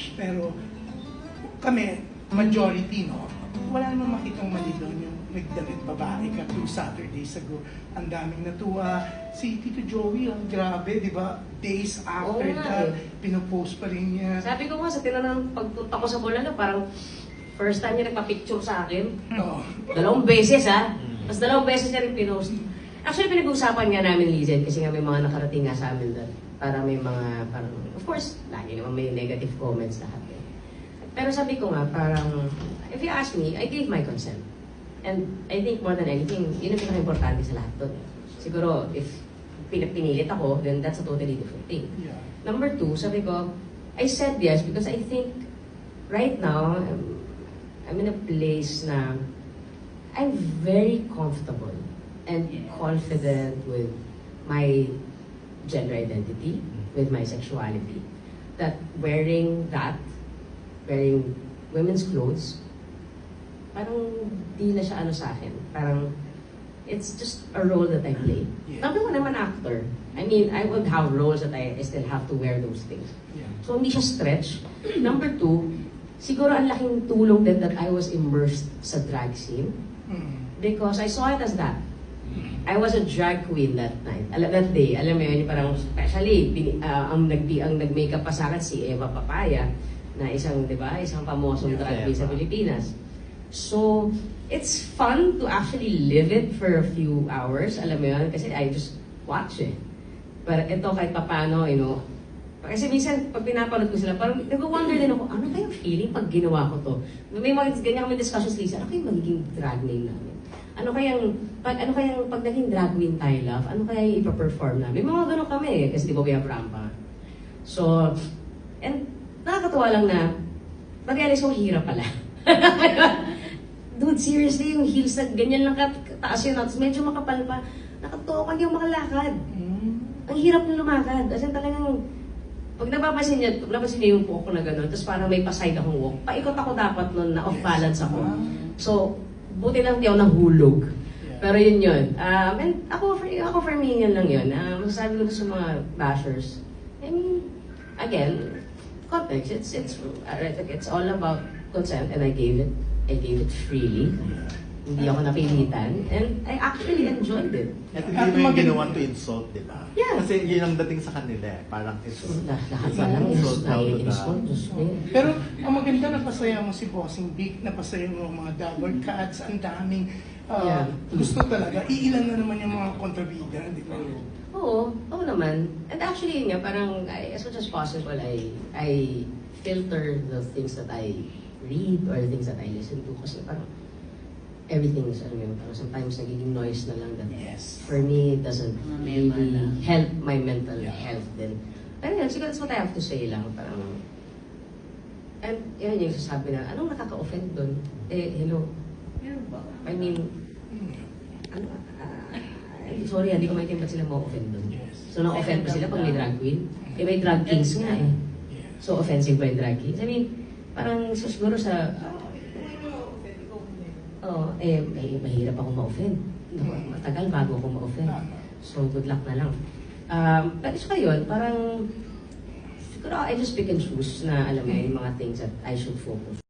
bash, pero kami, majority, no? Wala namang makitang mali doon yung nagdamit babae ka two Saturdays ago. Ang daming natuwa. Si Tito Joey, ang grabe, di ba? Days after Oo that, eh. pinopost pa rin niya. Sabi ko nga sa tinanong pagpunta ko sa Bulalo, parang first time niya nagpa-picture sa akin. Oo. Dalawang beses ha. Tapos dalawang beses niya rin pinost. Actually, pinag-uusapan nga namin, Lizen, kasi nga may mga nakarating nga sa amin doon. Para may mga, parang, of course, lagi naman may negative comments lahat. Eh. Pero sabi ko nga, parang, if you ask me, I gave my consent. And I think more than anything, yun ang pinaka-importante sa lahat doon. Siguro, if pin- pinilit ako, then that's a totally different thing. Yeah. Number two, sabi ko, I said yes because I think right now, I'm, I'm in a place na I'm very comfortable and confident with my gender identity, with my sexuality. That wearing that, wearing women's clothes, parang di na siya ano sa akin. Parang, it's just a role that I play. Yeah. Sabi ko naman actor. I mean, I would have roles that I, I still have to wear those things. Yeah. So, hindi siya stretch. Number two, siguro ang laking tulong din that I was immersed sa drag scene Mm. because I saw it as that. I was a drag queen that night, ala- that day. Alam mo yun, parang especially, bini- ah, ang, nag ang nag-makeup pa sa akin si Eva Papaya, na isang, di ba, isang pamosong Yeah, drag queen sa. Pilipinas. So, it's fun to actually live it for a few hours, alam mo yun, kasi I just watch it. Pero ito kahit papano, you know, kasi minsan, pag pinapanood ko sila, parang nag-wonder din ako, ano kayang feeling pag ginawa ko to? May mga ganyan kami discussions, Lisa, ano kayang magiging drag name namin? Ano kayang, pag, ano kayang, pag naging drag queen tayo, love, ano kaya yung ipaperform namin? May mga ganun kami eh, kasi di ba we have rampa. So, and nakakatuwa lang na, mag-realize ko, hirap pala. Dude, seriously, yung heels na ganyan lang kat- kataas yun, tapos medyo makapal pa, hindi ako makalakad. Mm. Ang hirap na lumakad. As in talagang, pag napapansin niya, pag napapansin niya yung buhok ko na gano'n, tapos parang may paside akong walk, paikot ako dapat nun na off balance ako. So, buti lang hindi ako nahulog. Pero yun yun. Um, and ako for, ako for me, yun lang yun. Uh, masasabi ko na sa mga bashers, I mean, again, context, it's, it's, uh, it's all about consent and I gave it, I gave it freely. Hindi ako napilitan. And I actually enjoyed it. At hindi mo yung ginawa to insult, di ba? Yeah. Kasi yun ang dating sa kanila eh. Parang it's... Lah- Lahat pa lang is Insult daw Diyos ko yun. Pero ang maganda napasaya mo si Bossing Big, napasaya mo ang mga double cuts, ang daming ah, Yeah. gusto talaga. Iilan na naman yung mga kontrabida, di ba? Oo, oo naman. And actually, yun nga, parang I, as much as possible, I, I filter the things that I read or the things that I listen to. Kasi parang everything is, ano yun, parang sometimes nagiging noise na lang that Yes. for me, it doesn't really help my mental Yeah. health din. Pero yun, siguro that's what I have to say lang. Parang, and yan yung sasabi na, anong nakaka-offend doon? Eh, hello. Meron ba? I mean, ano, ah, sorry, hindi ko maintindihan ba't sila ma-offend doon. Yes. So, na-offend ba sila pag may drag queen? Eh, may drag kings nga eh. Yes. So, offensive ba yung drag kings? I mean, parang so, siguro sa... Oo, oh, eh, eh, mahirap ako ma-offend. Matagal bago ako ma-offend. Tama. So, good luck na lang. Um, pero so yun, parang siguro I just pick and choose na alam mo yun, yung mga things that I should focus